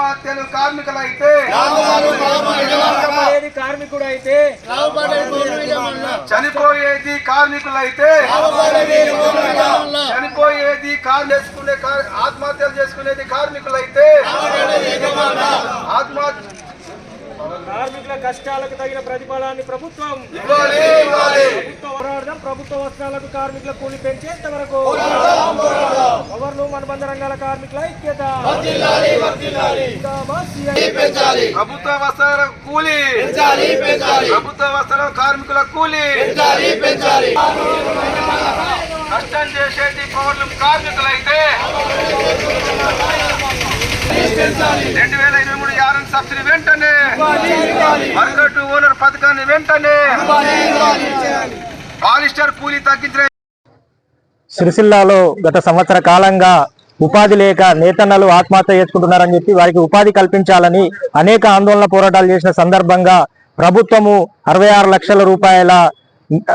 ఆత్మహత్యలు కార్మికులైతే చనిపోయేది కార్మికుడు అయితే చనిపోయేది కార్మికులైతే చనిపోయేది కార్ చేసుకునే ఆత్మహత్యలు చేసుకునేది కార్మికులైతే ఆత్మహత్య కార్మికుల కష్టాలకు తగిన ప్రతిఫలాన్ని ప్రభుత్వం పోరాడదాం ప్రభుత్వ వస్త్రాలకు కార్మికుల కూలి పెంచేంత వరకు పవర్లు అనుబంధ రంగాల కార్మికుల ఐక్యత. ప్రభుత్వ వస్త్రాల కూలి. ప్రభుత్వ వస్త్రాల కార్మికుల కూలి. కష్టం చేసేది పౌరులు కార్మికులైతే. రెండు వేల ఇరవై మూడు యారన్ సబ్సిడీ వెంటనే. వర్కర్ ఓనర్ పథకాన్ని వెంటనే. పాలిస్టర్ కూలీ తగ్గించిన సిరిసిల్లాలో గత సంవత్సర కాలంగా ఉపాధి లేక నేతన్నలు ఆత్మహత్య చేసుకుంటున్నారని చెప్పి వారికి ఉపాధి కల్పించాలని అనేక ఆందోళన పోరాటాలు చేసిన సందర్భంగా ప్రభుత్వము అరవై ఆరు లక్షల రూపాయల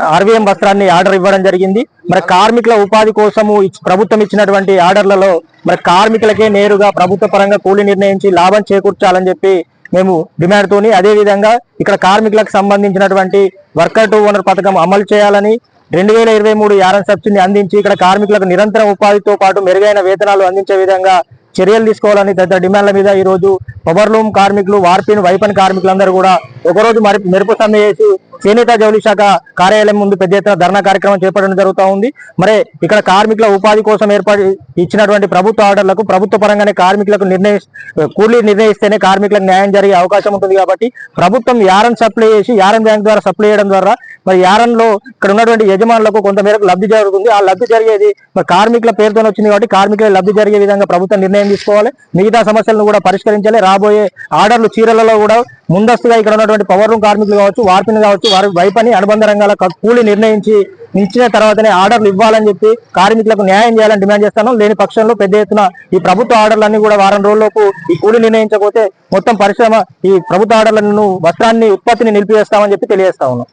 ఆర్వీఎం వస్త్రాన్ని ఆర్డర్ ఇవ్వడం జరిగింది. మరి కార్మికుల ఉపాధి కోసము ప్రభుత్వం ఇచ్చినటువంటి ఆర్డర్లలో మరి కార్మికులకే నేరుగా ప్రభుత్వ పరంగా కూలి నిర్ణయించి లాభం చేకూర్చాలని చెప్పి మేము డిమాండ్తోని అదేవిధంగా ఇక్కడ కార్మికులకు సంబంధించినటువంటి వర్కర్ టు ఓనర్ పథకం అమలు చేయాలని రెండు వేల ఇరవై మూడు యారన్ సబ్సిడీని అందించి ఇక్కడ కార్మికులకు నిరంతరం ఉపాధితో పాటు మెరుగైన వేతనాలు అందించే విధంగా చర్యలు తీసుకోవాలని తదితర డిమాండ్ల మీద ఈ రోజు పవర్లూమ్ కార్మికులు వార్పిన్ వైపన్ కార్మికులందరూ కూడా ఒకరోజు మరి మెరుపు సమ్మె చేసి చేనేత జౌలి శాఖ కార్యాలయం ముందు పెద్ద ఎత్తున ధర్నా కార్యక్రమం చేపట్టడం జరుగుతూ ఉంది. మరి ఇక్కడ కార్మికుల ఉపాధి కోసం ఏర్పాటు ఇచ్చినటువంటి ప్రభుత్వ ఆర్డర్లకు ప్రభుత్వ పరంగానే కార్మికులకు నిర్ణయి కూలీ నిర్ణయిస్తేనే కార్మికులకు న్యాయం జరిగే అవకాశం ఉంటుంది కాబట్టి ప్రభుత్వం యారన్ సప్లై చేసి యారన్ బ్యాంక్ ద్వారా సప్లై చేయడం ద్వారా మరి యారన్ ఇక్కడ ఉన్నటువంటి యజమానులకు కొంతమేరకు లబ్ధి జరుగుతుంది. ఆ లబ్ధి జరిగేది మరి కార్మికుల పేరుతో వచ్చింది కాబట్టి కార్మికుల లబ్ధి జరిగే విధంగా ప్రభుత్వం నిర్ణయం తీసుకోవాలి. మిగతా సమస్యలను కూడా పరిష్కరించాలి. రాబోయే ఆర్డర్లు చీరలలో కూడా ముందస్తుగా ఇక్కడ ఉన్నటువంటి పవర్ రూమ్ కార్మికులు కావచ్చు వార్పిని కావచ్చు వారి వైపని అనుబంధ రంగాల కూలి నిర్ణయించి ఇచ్చిన తర్వాతనే ఆర్డర్లు ఇవ్వాలని చెప్పి కార్మికులకు న్యాయం చేయాలని డిమాండ్ చేస్తాను. లేని పక్షంలో పెద్ద ఎత్తున ఈ ప్రభుత్వ ఆర్డర్లన్నీ కూడా వారం రోజుల్లోపు ఈ కూలి నిర్ణయించకపోతే మొత్తం పరిశ్రమ ఈ ప్రభుత్వ ఆర్డర్లను వస్త్రాన్ని ఉత్పత్తిని నిలిపివేస్తామని చెప్పి తెలియజేస్తా ఉన్నాం.